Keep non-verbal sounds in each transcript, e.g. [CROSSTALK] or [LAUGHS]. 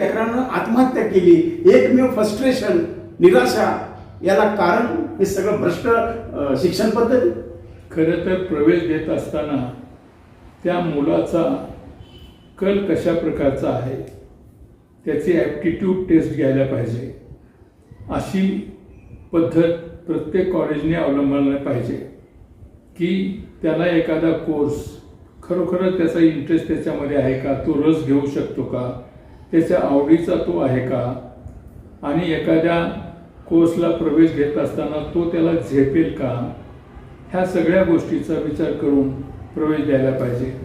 लेकरानं आत्महत्या केली एकमेव फ्रस्ट्रेशन निराशा याला कारण हे सगळं भ्रष्ट शिक्षण पद्धती? खरं तर प्रवेश देत असताना त्या मुलाचा कल कशा प्रकारचा आहे त्याची ॲप्टिट्यूड टेस्ट घ्यायला पाहिजे. अशी पद्धत प्रत्येक कॉलेजने अवलंबायला पाहिजे. की त्याला एखादा कोर्स खरोखरच त्याचा इंटरेस्ट त्याच्यामध्ये आहे का? तो रस घेऊ शकतो का? त्याच्या आवडीचा तो आहे का? आणि एखाद्या कोर्सला प्रवेश घेत असताना तो त्याला झेपेल का? ह्या सगळ्या गोष्टीचा विचार करून प्रवेश द्यायला पाहिजे.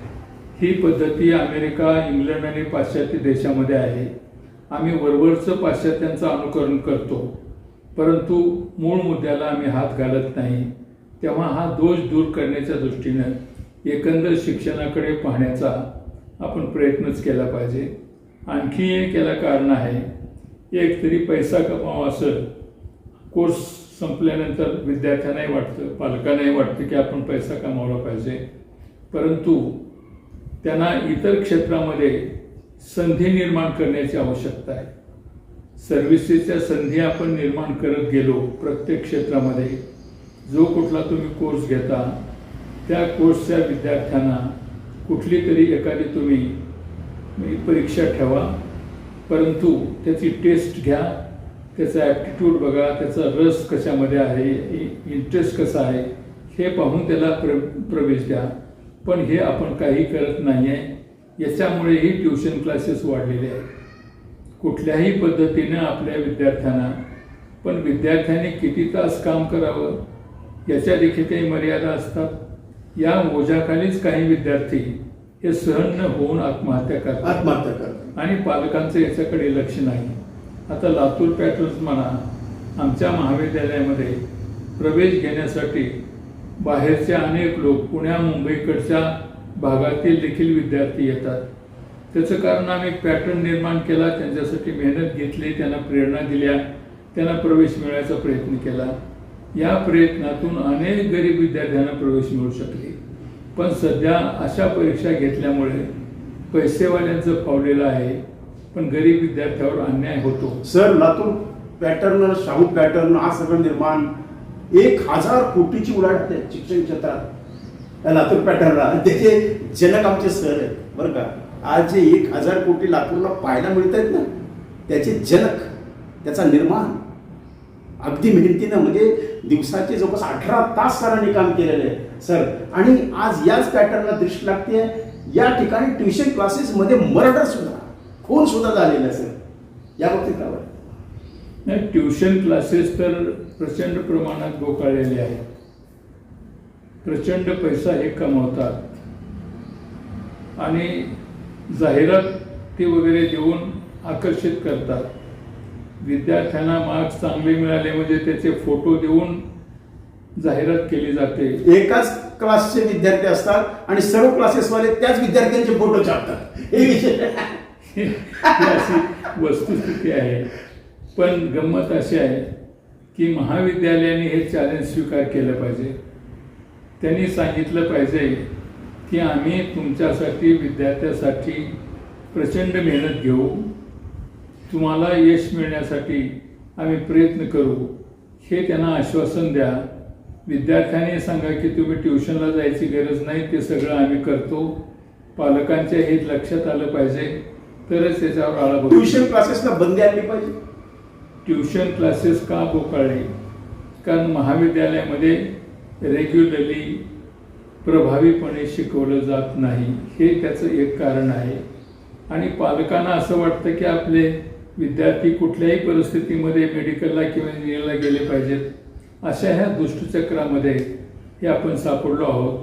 ही पद्धती अमेरिका इंग्लंड आणि पाश्चात्य देशामध्ये आहे. आम्ही वरवरचं पाश्चात्यांचं अनुकरण करतो. परंतु मूळ मुद्द्याला आम्ही हात घालत नाही. तेव्हा हा दोष दूर करण्याच्या दृष्टीनं एकंदर शिक्षणाकडे पाहण्याचा आपण प्रयत्नच केला पाहिजे. आणखी एक याला कारण आहे. एक तरी पैसा कमावा असेल कोर्स संपल्यानंतर विद्यार्थ्यांनाही वाटतं पालकांनाही वाटतं की आपण पैसा कमावला पाहिजे. परंतु त्यांना इतर क्षेत्रामध्ये संधी निर्माण करण्याची आवश्यकता आहे. सर्व्हिसेसच्या संधी आपण निर्माण करत गेलो प्रत्येक क्षेत्रामध्ये. जो कुठला तुम्ही कोर्स घेता त्या कोर्सच्या विद्यार्थ्यांना कुठली तरी एखादी तुम्ही म्हणजे परीक्षा ठेवा. परंतु त्याची टेस्ट घ्या. त्याचा ॲप्टिट्यूड बघा. त्याचा रस कशामध्ये आहे? इंटरेस्ट कसा आहे? हे पाहून त्याला प्र प्रवेश द्या. पण हे आपण काही करत नाही आहे याच्यामुळेही ट्युशन क्लासेस वाढलेले आहेत. कुठल्याही पद्धतीनं आपल्या विद्यार्थ्यांना पण विद्यार्थ्याने किती तास काम करावं? याच्या देखील काही मर्यादा असतात. या ओझ्याखालीच काही विद्यार्थी हे सहन न होऊन आत्महत्या करतात. आत्महत्या करतात. आणि पालकांचं याच्याकडे लक्ष नाही. आता लातूर पॅटर्न्स म्हणा आमच्या महाविद्यालयामध्ये प्रवेश घेण्यासाठी बाहेरचे अनेक लोक पुण्या मुंबईकडच्या भागातील देखील विद्यार्थी येतात. त्याचं कारण आम्ही पॅटर्न निर्माण केला त्यांच्यासाठी मेहनत घेतली त्यांना प्रेरणा दिल्या त्यांना प्रवेश मिळवायचा प्रयत्न केला. या प्रयत्नातून अनेक गरीब विद्यार्थ्यांना प्रवेश मिळू शकले. पण सध्या अशा परीक्षा घेतल्यामुळे पैसेवाल्यांचं पावलेलं आहे पण गरीब विद्यार्थ्यावर अन्याय होतो. Sir Latur pattern Shahu pattern हा सगळं निर्माण एक हजार कोटीची उलाढ आहे शिक्षण क्षेत्रात. लातूर पॅटर्नला. त्याचे जनक आमचे सर आहेत बरं का? आज जे एक हजार कोटी लातूरला पाहायला मिळत आहेत ना त्याचे जनक त्याचा निर्माण. अगदी मेहनतीनं म्हणजे दिवसाचे जवळपास अठरा तास सरांनी काम केलेलं आहे. सर आणि आज याच पॅटर्नला दृष्टी लागते. या ठिकाणी ट्युशन क्लासेसमध्ये मर्डर सुद्धा खून सुद्धा झालेलं आहे सर? या बाबतीत काय वाटतं? नाही ट्युशन क्लासेस तर प्रचंड प्रमाणात गोकाळलेले आहेत. प्रचंड पैसा हे कमवतात. आणि जाहिराती वगैरे देऊन आकर्षित करतात. विद्यार्थ्यांना मार्क्स चांगले मिळाले म्हणजे त्याचे फोटो देऊन जाहिरात केली जाते. एकाच क्लासचे विद्यार्थी असतात आणि सर्व क्लासेसवाले त्याच विद्यार्थ्यांचे फोटो छापतात. हे विषय. [LAUGHS] अशी वस्तुस्थिती आहे. पण गंमत अशी आहे की महाविद्यालयाने हे चॅलेंज स्वीकार केलं पाहिजे. त्यांनी सांगितलं पाहिजे की आम्ही तुमच्यासाठी विद्यार्थ्यासाठी प्रचंड मेहनत घेऊ. तुम्हाला यश मिळण्यासाठी आम्ही प्रयत्न करू. हे त्यांना आश्वासन द्या. विद्यार्थ्यांनी सांगा की तुम्ही ट्युशनला जायची गरज नाही ते सगळं आम्ही करतो. पालकांच्या हे लक्षात आलं पाहिजे. तरच त्याच्यावर आळा बघू ट्युशन क्लासेसला बंदी आणली पाहिजे? ट्युशन क्लासेस का बोकाळले? कारण महाविद्यालयामध्ये रेग्युलरली प्रभावीपणे शिकवलं जात नाही. हे त्याचं एक कारण आहे. आणि पालकांना असं वाटतं की आपले विद्यार्थी कुठल्याही परिस्थितीमध्ये मेडिकलला किंवा इंजिनिअरला गेले पाहिजेत. अशा ह्या दुष्टचक्रामध्ये हे आपण सापडलो आहोत.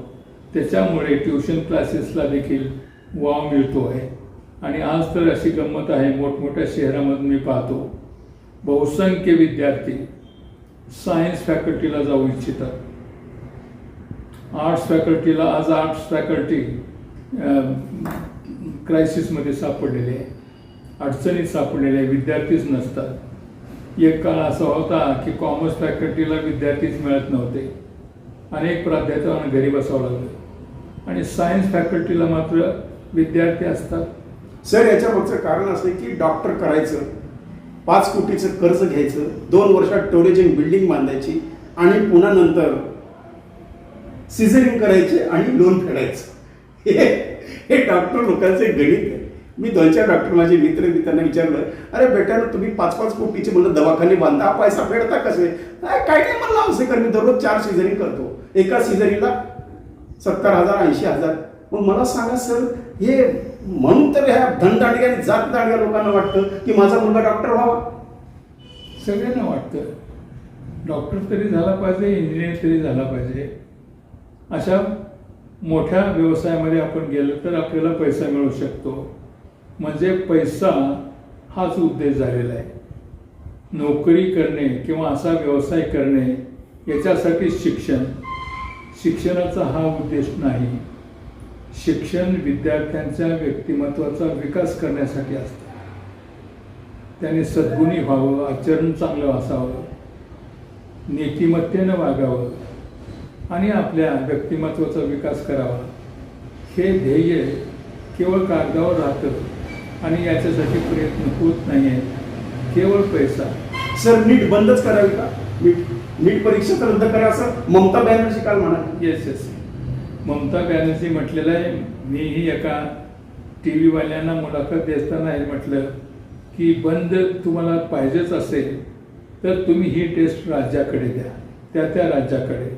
त्याच्यामुळे ट्युशन क्लासेसला देखील वाव मिळतो आहे. आणि आज तर अशी गंमत आहे मोठमोठ्या शहरामधून मी पाहतो. बहुसंख्य विद्यार्थी सायन्स फॅकल्टीला जाऊ इच्छितात. आर्ट्स फॅकल्टीला आज आर्ट्स फॅकल्टी क्रायसिसमध्ये सापडलेले आहे. अडचणीत सापडलेले आहे. विद्यार्थीच नसतात. एक काळ असा होता की कॉमर्स फॅकल्टीला विद्यार्थीच मिळत नव्हते. अनेक प्राध्यापकांना घरी बसावं लागलं. आणि सायन्स फॅकल्टीला मात्र विद्यार्थी असतात. सर याच्या मागचं कारण असं की डॉक्टर करायचं पाच कोटीचं कर्ज घ्यायचं दोन वर्षात टोरेजिंग बिल्डिंग बांधायची आणि पुन्हा नंतर सिझरिंग करायचे आणि लोन फेडायचं. हे हे डॉक्टर लोकांचे गणित आहे. मी दोन चार डॉक्टर माझे मित्र मी त्यांना विचारलं अरे बेटा तुम्ही पाच पाच कोटीचे म्हणलं दवाखाने बांधा पैसा फेडता कसे? "नाही, काय नाही म्हणलं असे कर मी दररोज चार सिझरी करतो. एका सिझरीला सत्तर हजार ऐंशी हजार. मग मला सांगा सर हे म्हणून तर ह्या धनदांडग्या आणि जात दांडग्या लोकांना वाटतं की माझा मुलगा डॉक्टर व्हावा? सगळ्यांना वाटतं. डॉक्टर तरी झाला पाहिजे इंजिनियर तरी झाला पाहिजे. अशा मोठ्या व्यवसायामध्ये आपण गेलो तर आपल्याला पैसा मिळू शकतो. म्हणजे पैसा हाच उद्देश झालेला आहे. नोकरी करणे किंवा असा व्यवसाय करणे याच्यासाठी शिक्षण. शिक्षणाचा हा उद्देश नाही. शिक्षण विद्यार्थ्यांच्या व्यक्तिमत्वाचा विकास करण्यासाठी असतं. त्याने सद्गुणी व्हावं आचरण चांगलं असावं नीतिमत्तेनं वागावं आणि आपल्या व्यक्तिमत्वाचा विकास करावा. हे ध्येय केवळ कागदावर राहतं आणि याच्यासाठी प्रयत्न होत नाही आहे केवळ पैसा. सर नीट बंदच करावी का? नीट नीट परीक्षा तर रद्द करा असं ममता बॅनर्जी काल म्हणाले. येस येस ममता बॅनर्जी म्हटलेलं आहे. मीही एका टी व्हीवाल्यांना मुलाखत देताना हे म्हटलं की बंद तुम्हाला पाहिजेच असेल तर तुम्ही ही टेस्ट राज्याकडे द्या. त्या त्या राज्याकडे.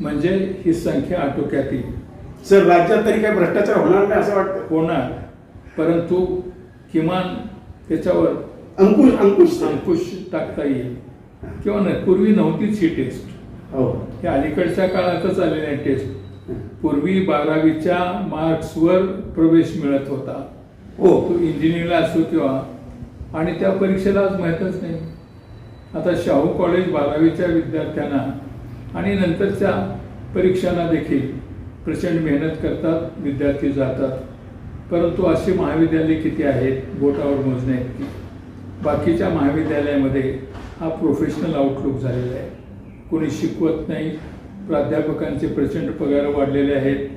म्हणजे ही संख्या आटोक्यात येईल. सर राज्यात तरी काही भ्रष्टाचार होणार नाही असं वाटतं? होणार. परंतु किमान त्याच्यावर अंकुश अंकुश. अंकुश टाकता येईल. किंवा नाही पूर्वी नव्हतीच ही टेस्ट हो. हे अलीकडच्या काळातच आलेली आहे टेस्ट पूर्वी बारावीच्या मार्क्सवर प्रवेश मिळत होता. हो. तो इंजिनिअरिंगला असो किंवा आणि त्या परीक्षेला आज माहीतच नाही. आता शाहू कॉलेज बारावीच्या विद्यार्थ्यांना आणि नंतरच्या परीक्षांना देखील प्रचंड मेहनत करतात विद्यार्थी जातात. परंतु अशी महाविद्यालये किती आहेत? बोटावर मोजण्या इतकी बाकीच्या महाविद्यालयामध्ये हा प्रोफेशनल आउटलुक झालेला आहे. कोणी शिकवत नाही प्राध्यापकांचे प्रचंड पगार वाढलेले आहेत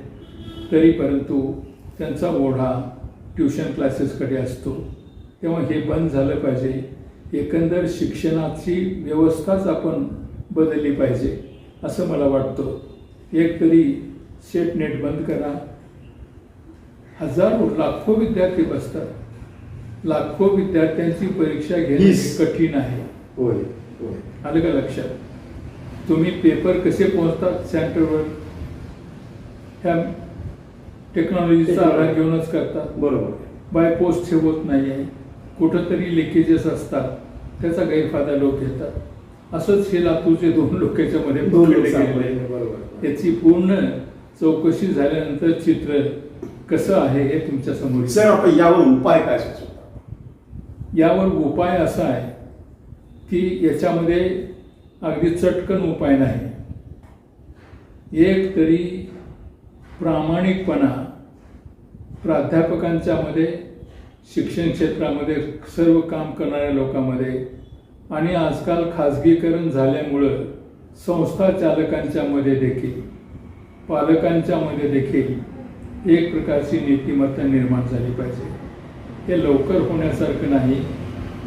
तरी परंतु त्यांचा ओढा ट्युशन क्लासेसकडे असतो. तेव्हा हे बंद झालं पाहिजे. एकंदर शिक्षणाची व्यवस्थाच आपण बदलली पाहिजे असं मला वाटतं. एक तरी सेट नेट बंद करा. हजारो लाखो विद्यार्थी बसतात. लाखो विद्यार्थ्यांची परीक्षा घेणे. हे कठीण आहे. होय होय. आलं का लक्षात? तुम्ही पेपर कसे पोहोचतात सेंटरवर? ह्या टेक्नॉलॉजीचा आधार घेऊनच करतात. बरोबर. बाय पोस्ट हे होत नाही आहे कुठंतरी लिकेजेस असतात. त्याचा गैरफायदा लोक घेतात. असंच हे लातूरचे दोन लोक याच्यामध्ये दोन लोक पकडले सापडले, गेलेले आहेत. बरोबर. याची पूर्ण चौकशी झाल्यानंतर चित्र कसं आहे हे तुमच्यासमोर. सर आता यावर उपाय काय सुचवता यावर उपाय असा आहे की याच्यामध्ये अगदी चटकन उपाय नाही एक तरी प्रामाणिकपणा प्राध्यापकांच्या मध्ये शिक्षण क्षेत्रामध्ये सर्व काम करणाऱ्या लोकांमध्ये आणि आजकाल खाजगीकरण झाल्यामुळं संस्था चालकांच्या मध्ये देखील पालकांच्या मध्ये देखील एक प्रकारची नीतिमत्ता निर्माण झाली पाहिजे. हे लवकर होण्यासारखं नाही.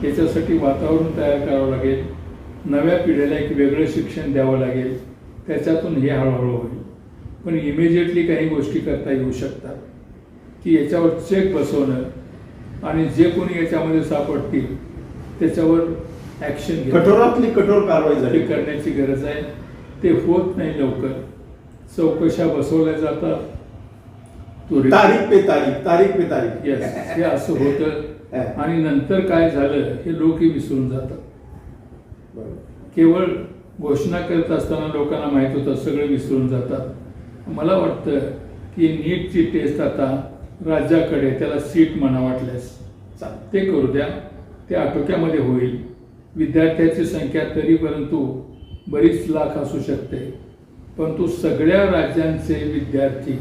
याच्यासाठी वातावरण तयार करावं लागेल. नव्या पिढीला एक वेगळं शिक्षण द्यावं लागेल. त्याच्यातून हे हळूहळू होईल. पण इमिजिएटली काही गोष्टी करता येऊ शकतात. की याच्यावर चेक बसवणं आणि जे कोणी याच्यामध्ये सापडतील त्याच्यावर ॲक्शन कठोरातली कठोर कारवाई झाली. करण्याची गरज आहे. ते होत नाही लवकर. चौकशा बसवल्या जातात. तारीख पे तारीख तारीख पे तारीख. Yes, हे असं [LAUGHS] होतं. आणि नंतर काय झालं हे लोकही विसरून जातात. केवळ घोषणा करत असताना लोकांना माहीत होतं सगळं विसरून जातात. मला वाटतं की नीटची टेस्ट आता राज्याकडे त्याला सीट म्हणा वाटल्यास. ते करू द्या. ते आटोक्यामध्ये होईल. विद्यार्थ्याची संख्या तरी परंतु बरीच लाख असू शकते. परंतु सगळ्या राज्यांचे विद्यार्थी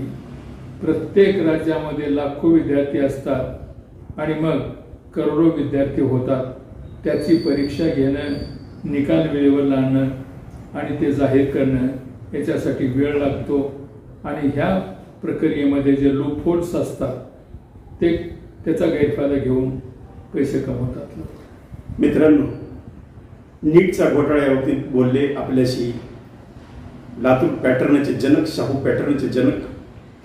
प्रत्येक राज्यामध्ये लाखो विद्यार्थी असतात आणि मग करोडो विद्यार्थी होतात. त्याची परीक्षा घेणं निकाल वेळेवर लावणं आणि ते जाहीर करणं याच्यासाठी वेळ लागतो. आणि ह्या प्रक्रियेमध्ये जे लूपहोल्स असतात ते त्याचा गैरफायदा घेऊन पैसे कमवतात मित्रांनो नीटचा घोटाळ्यावरती बोलले आपल्याशी लातूर पॅटर्नचे जनक शाहू पॅटर्नचे जनक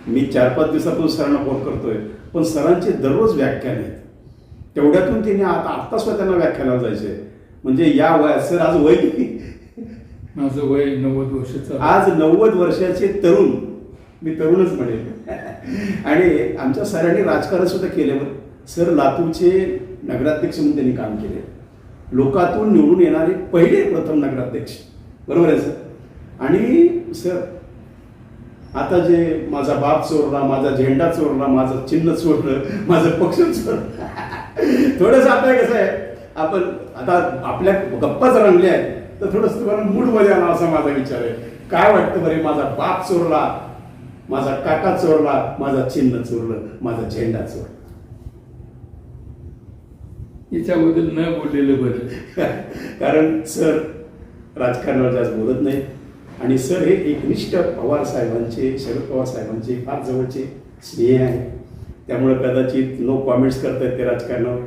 मी चार पाच दिवसापासून सरांना फोन करतोय पण सरांचे दररोज व्याख्यान आहेत. तेवढ्यातून त्यांनी आता आत्ता स्वतः त्यांना व्याख्यानाला जायचे म्हणजे या वयात सर आज वय किती? माझं वय नव्वद वर्षाचं. आज नव्वद वर्षाचे तरुण. मी तरुणच म्हणेल आणि आमच्या सरांनी राजकारण सुद्धा केल्यावर सर लातूरचे नगराध्यक्ष म्हणून त्यांनी काम केले लोकातून निवडून येणारे पहिले प्रथम नगराध्यक्ष. बरोबर आहे सर? आणि सर आता जे माझा बाप चोरला माझा झेंडा चोरला माझं चिन्ह चोरलं माझं पक्ष चोरलं. [LAUGHS] थोडंसं आपल्या कसं आहे आपण आता आपल्या गप्पाच रंगल्या आहेत तर थोडंसं तुम्हाला मूडमध्ये आला असा माझा विचार आहे. काय वाटतं बरे माझा बाप चोरला माझा काका चोरला माझा चिन्ह चोरलं माझा झेंडा चोरला? याच्याबद्दल न बोललेलं बरं. [LAUGHS] कारण सर राजकारणावर जास्त बोलत नाही. आणि सर हे एकनिष्ठ पवार साहेबांचे शरद पवार साहेबांचे फार जवळचे स्नेह आहे. त्यामुळे कदाचित नो कॉमेंट्स करतायत ते राजकारणावर.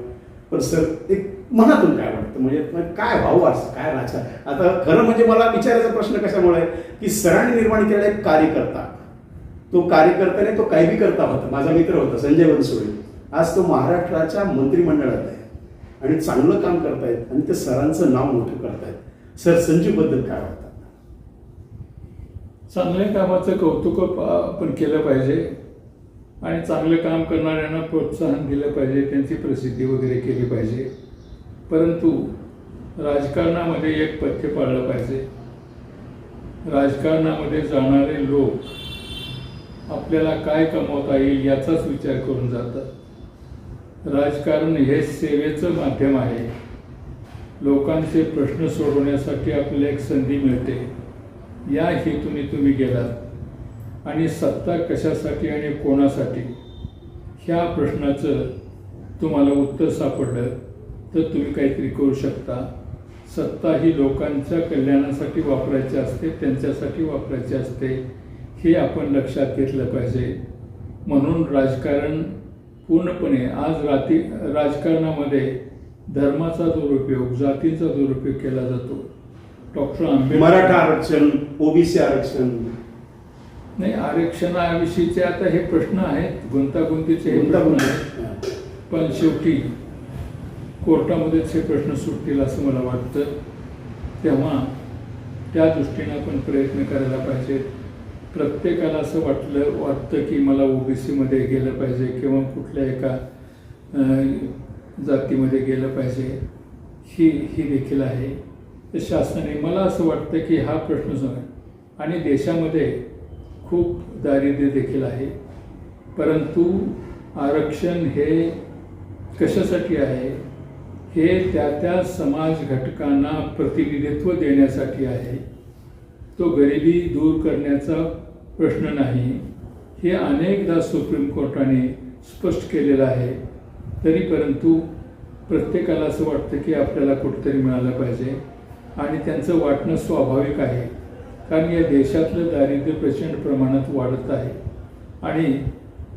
पण सर एक मनातून काय वाटतं? म्हणजे काय भाऊ असं काय राजकारण? आता खरं म्हणजे मला विचारायचा प्रश्न कशामुळे आहे? की सरांनी निर्माण केलेला एक कार्यकर्ता तो कार्यकर्त्याने तो काही बी करता होता. माझा मित्र होता संजय बनसोडे. आज तो महाराष्ट्राच्या मंत्रिमंडळात आहे. आणि चांगलं काम करतायत आणि ते सरांचं नाव मोठं करतायत. सर संजीवबद्दल काय वाटतं? चांगल्या कामाचं कौतुक आपण केलं पाहिजे. आणि चांगलं काम करणाऱ्यांना प्रोत्साहन दिलं पाहिजे. त्यांची प्रसिद्धी वगैरे केली पाहिजे. परंतु राजकारणामध्ये एक पथ्य पाळलं पाहिजे. राजकारणामध्ये जाणारे लोक आपल्याला काय कमवता येईल याचाच विचार करून जातात. राजकारण हे सेवेचं माध्यम आहे. लोकांचे प्रश्न सोडवण्यासाठी आपल्याला एक संधी मिळते. या हेतूने तुम्ही गेलात. आणि सत्ता कशासाठी आणि कोणासाठी? ह्या प्रश्नाचं तुम्हाला उत्तर सापडलं तर तुम्ही काहीतरी करू शकता. सत्ता ही लोकांच्या कल्याणासाठी वापरायची असते त्यांच्यासाठी वापरायची असते हे आपण लक्षात घेतलं पाहिजे. म्हणून राजकारण पूर्णपणे आज राती राजकारणामध्ये धर्माचा दुरुपयोग जातीचा दुरुपयोग केला जातो. डॉक्टर आंबेडकर मराठा आरक्षण ओबीसी आरक्षण. नाही आरक्षणाविषयीचे आता हे प्रश्न आहेत गुंतागुंतीचे हे प्रश्न आहेत. पण शेवटी कोर्टामध्येच हे प्रश्न सुटतील असं मला वाटतं. तेव्हा त्या दृष्टीनं आपण प्रयत्न करायला पाहिजेत प्रत्येकाला असं वाटलं वाटतं की मला ओबीसीमध्ये गेलं पाहिजे किंवा कुठल्या एका जातीमध्ये गेलं पाहिजे. ही ही देखील आहे. शासनाने मला असं वाटतं की हा प्रश्न जो आहे आणि देशामध्ये खूप दारिद्र्य देखील आहे परंतु आरक्षण हे कशासाठी आहे? हे त्या त्या समाज घटकांना प्रतिनिधित्व देण्यासाठी आहे. तो गरिबी दूर करण्याचा प्रश्न नाही. हे अनेकदा सुप्रीम कोर्टाने स्पष्ट केलेलं आहे. तरी परंतु प्रत्येकाला असं वाटतं की आपल्याला कुठेतरी मिळालं पाहिजे. आणि त्यांचं वाटणं स्वाभाविक आहे. कारण या देशातलं दारिद्र्य प्रचंड प्रमाणात वाढत आहे. आणि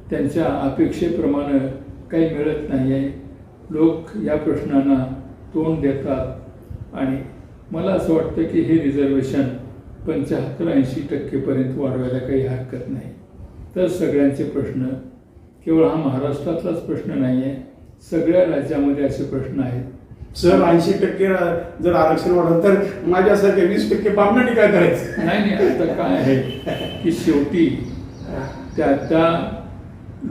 त्यांच्या अपेक्षेप्रमाणे काही मिळत नाही आहे लोक या प्रश्नांना तोंड देतात. आणि मला असं वाटतं की हे रिझर्वेशन पंच्याहत्तर ऐंशी टक्केपर्यंत वाढवायला काही हरकत नाही. तर सगळ्यांचे प्रश्न केवळ हा महाराष्ट्रातलाच प्रश्न नाही आहे सगळ्या राज्यामध्ये असे प्रश्न आहेत. सर ऐंशी टक्के जर आरक्षण वाढलं तर माझ्यासारखे वीस टक्के बामणाने काय करायचं? नाही नाही आता काय आहे की शेवटी त्या त्या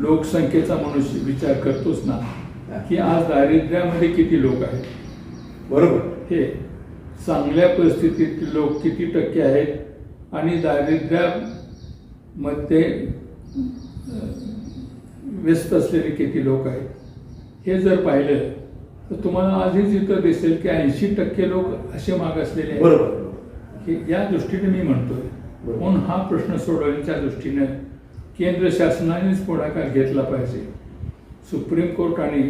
लोकसंख्येचा मनुष्य विचार करतोच ना की आज दारिद्र्यामध्ये किती लोक आहेत? बरोबर. हे चांगल्या परिस्थितीतील लोक किती टक्के आहेत? आणि दारिद्र्यामध्ये व्यस्त असलेले किती लोक आहेत? हे जर पाहिलं तर तुम्हाला आधीच इथं दिसेल की ऐंशी टक्के लोक असे मागासलेले बरोबर की या दृष्टीने मी म्हणतोय. म्हणून हा प्रश्न सोडवण्याच्या दृष्टीनं केंद्र शासनानेच पुढाकार घेतला पाहिजे सुप्रीम कोर्टाने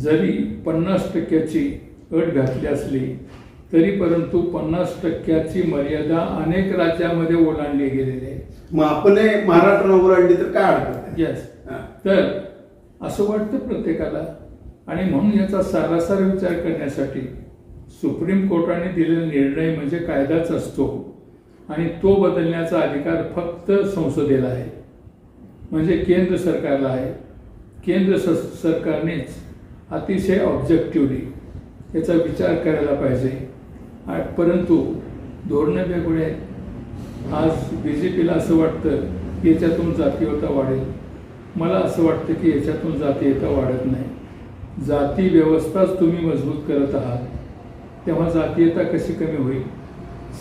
जरी पन्नास टक्क्याची अट घातली असली तरी परंतु पन्नास टक्क्याची मर्यादा अनेक राज्यामध्ये ओलांडली गेलेली आहे मग आपण हे महाराष्ट्रावर आणली तर काय अडचण? येस. तर असं वाटतं प्रत्येकाला आणि म्हणून याचा सारासार विचार करण्यासाठी सुप्रीम कोर्टाने दिलेला निर्णय म्हणजे कायदाच असतो. आणि तो बदलण्याचा अधिकार फक्त संसदेला आहे. म्हणजे केंद्र सरकारला आहे. केंद्र स सरकारनेच अतिशय ऑब्जेक्टिव्हली याचा विचार करायला पाहिजे. परंतु धोरणं वेगळे आहेत. आज बी जे पीला असं वाटतं की याच्यातून जातीयता वाढेल. मला असं वाटतं की याच्यातून जातीयता वाढत नाही. जाती व्यवस्थाच तुम्ही मजबूत करत आहात. तेव्हा जातीयता कशी कमी होईल?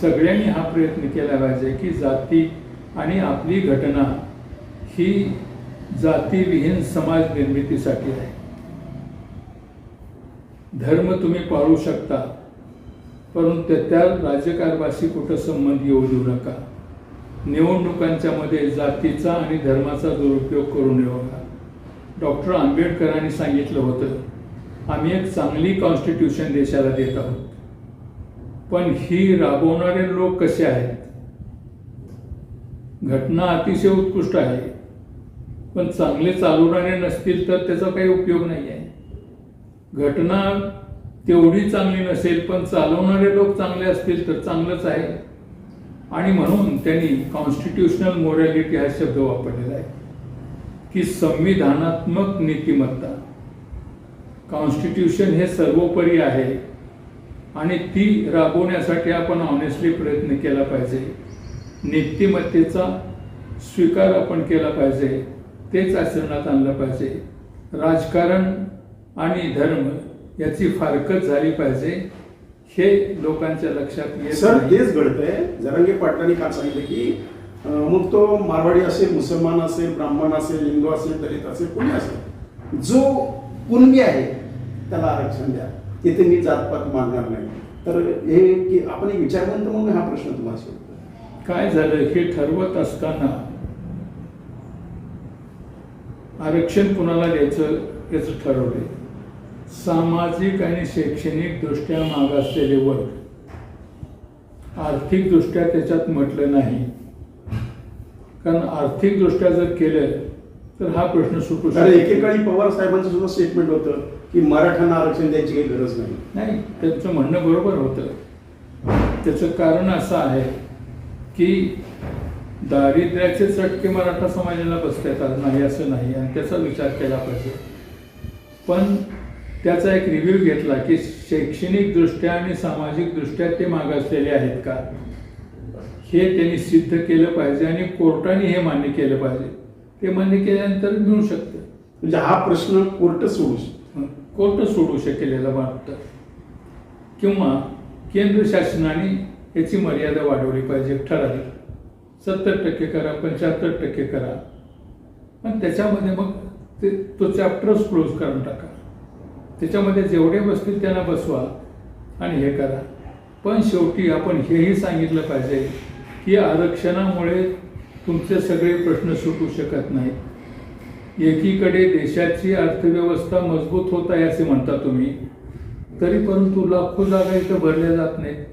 सगळ्यांनी हा प्रयत्न केला पाहिजे की जाती आणि आपली घटना ही जातीविहीन समाज निर्मितीसाठी आहे. धर्म तुम्ही पाळू शकता परंतु त्या राज्यकारभाशी कुठं संबंध येऊ देऊ नका. निवडणुकांच्या मध्ये जातीचा आणि धर्माचा दुरुपयोग करू नये नका. डॉक्टर आंबेडकरांनी सांगितलं होतं आम्ही एक चांगली कॉन्स्टिट्यूशन देशाला देत आहोत. पण ही राबवणारे लोक कसे आहेत? घटना अतिशय उत्कृष्ट आहे. पण चांगले चालवणारे नसतील तर त्याचा काही उपयोग नाही आहे. घटना तेवढी चांगली नसेल पण चालवणारे लोक चांगले असतील तर चांगलंच आहे. आणि म्हणून त्यांनी कॉन्स्टिट्यूशनल मोरॅलिटी हा शब्द वापरलेला आहे. की संविधानात्मक नीतिमत्ता कॉन्स्टिट्यूशन हे सर्वोपरी आहे आणि ती राबवण्यासाठी आपण ऑनेस्टली प्रयत्न केला पाहिजे. नीतिमत्तेचा स्वीकार आपण केला पाहिजे तेच आचरणात आणलं पाहिजे. राजकारण आणि धर्म याची फारकत झाली पाहिजे हे लोकांच्या लक्षात येत सर. तेच घडतंय. जरांगे पाटलांनी काल सांगितलं की मग तो मारवाडी असेल मुसलमान असेल ब्राह्मण असेल हिंदू असेल दलित असेल कोणी असेल जो कुणबी आहे त्याला आरक्षण द्या. तिथे मी जातपात मानणार नाही. तर हे की आपण विचारवंत म्हणून हा प्रश्न तुम्हाला सोडतो. काय झालं? हे ठरवत असताना आरक्षण कुणाला द्यायचं याचं ठरवले सामाजिक आणि शैक्षणिक दृष्ट्या मागासलेले वर्ग. आर्थिक दृष्ट्या त्याच्यात म्हटलं नाही. कारण आर्थिक दृष्ट्या जर केलं तर हा प्रश्न सुटू शकतो. एकेकाळी पवार साहेबांचं सुद्धा स्टेटमेंट होतं की मराठ्यांना आरक्षण द्यायची काही गरज नाही. नाही त्यांचं म्हणणं बरोबर होतं. त्याचं कारण असं आहे की दारिद्र्याचे चटके मराठा समाजाला बसता येतात नाही असं नाही. आणि त्याचा विचार केला पाहिजे. पण त्याचा एक रिव्ह्यू घेतला की शैक्षणिकदृष्ट्या आणि सामाजिकदृष्ट्या ते मागासलेले आहेत का? हे त्यांनी सिद्ध केलं पाहिजे आणि कोर्टाने हे मान्य केलं पाहिजे. ते मान्य केल्यानंतर मिळू शकतं. म्हणजे हा प्रश्न कोर्ट सोडू शकतो. कोर्ट सोडू शकेल याला वाटतं. किंवा केंद्र शासनाने याची मर्यादा वाढवली पाहिजे ठराविक. सत्तर टक्के करा पंच्याहत्तर टक्के करा. पण त्याच्यामध्ये मग ते तो चॅप्टरच क्लोज करून टाका. त्याच्यामध्ये जेवढे बसतील त्यांना बसवा आणि हे करा. पण शेवटी आपण हेही सांगितलं पाहिजे की आरक्षणामुळे तुमचे सगळे प्रश्न सुटू शकत नाहीत. एकीकडे देशाची अर्थव्यवस्था मजबूत होत आहे असे म्हणता तुम्ही तरी परंतु लाखो जागा इथं भरल्या जात नाहीत.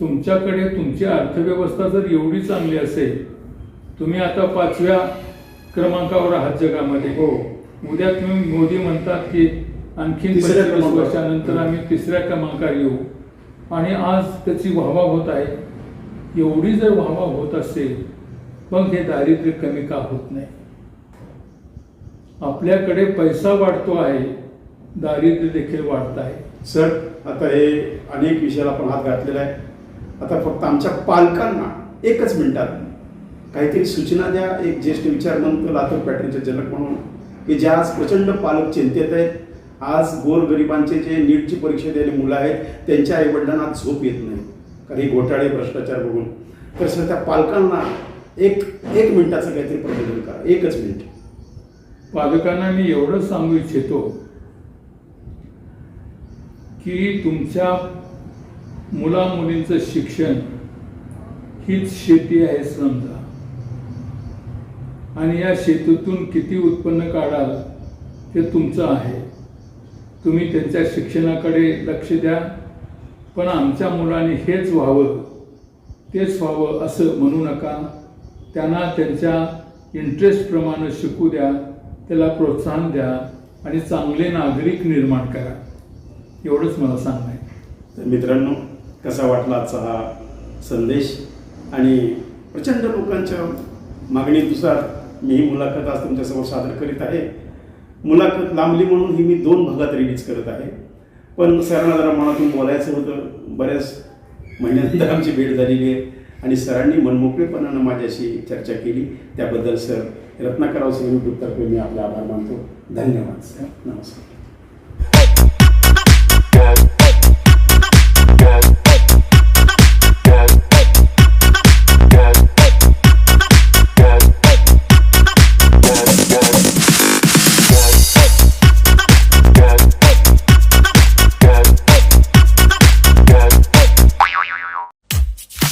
तुमच्याकडे तुमची अर्थव्यवस्था जर एवढी चांगली असेल तुम्ही आता पाचव्या क्रमांकावर आहात जगामध्ये. हो. उद्या तुम्ही मोदी म्हणतात की आणखी. वर्षानंतर आम्ही तिसऱ्या क्रमांकावर येऊ. आणि आज त्याची वाहवा होत आहे. एवढी जर वाहवा होत असेल मग हे दारिद्र्य कमी का होत नाही? आपल्याकडे पैसा वाढतो आहे दारिद्र्य देखील वाढत आहे. सर आता हे अनेक विषयाला आपण हात घातलेला आहे. आता फक्त आमच्या पालकांना एकच मिनिटात काहीतरी सूचना द्या. एक ज्येष्ठ विचारवंत लातूर पॅटर्नचे जनक म्हणून की ज्या आज प्रचंड पालक चिंतेत आहेत. आज गोरगरिबांचे जे नीटची परीक्षा द्यायला मुलं आहेत त्यांच्या आईवडिलांना झोप येत नाही. काही घोटाळे भ्रष्टाचार बघून. तर सर त्या पालकांना एक एक मिनिटाचं काहीतरी प्रबोधन करा. एकच मिनिट. पालकांना मी एवढं सांगू इच्छितो की तुमच्या मुला मुलींचं शिक्षण हीच शेती आहे समजा. आणि या शेतीतून किती उत्पन्न काढाल ते तुमचं आहे. तुम्ही त्यांच्या शिक्षणाकडे लक्ष द्या. पण आमच्या मुलाने हेच व्हावं तेच व्हावं असं म्हणू नका. त्यांना त्यांच्या इंटरेस्टप्रमाणे शिकू द्या त्याला प्रोत्साहन द्या आणि चांगले नागरिक निर्माण करा. एवढंच मला सांगणं आहे. तर मित्रांनो कसा वाटला आजचा हा संदेश? आणि प्रचंड लोकांच्या मागणीनुसार मी ही मुलाखत आज तुमच्यासमोर सादर करीत आहे. मुलाखत लांबली म्हणून ही मी दोन भागात रिलीज करत आहे. पण सरांना जरा मनातून बोलायचं होतं. बऱ्याच महिन्यानंतर आमची भेट झालेली आहे. आणि सरांनी मनमोकळेपणानं माझ्याशी चर्चा केली. त्याबद्दल सर रत्नाकराव सिंग यूट्यूबतर्फे मी आपले आभार मानतो. धन्यवाद सर. नमस्कार.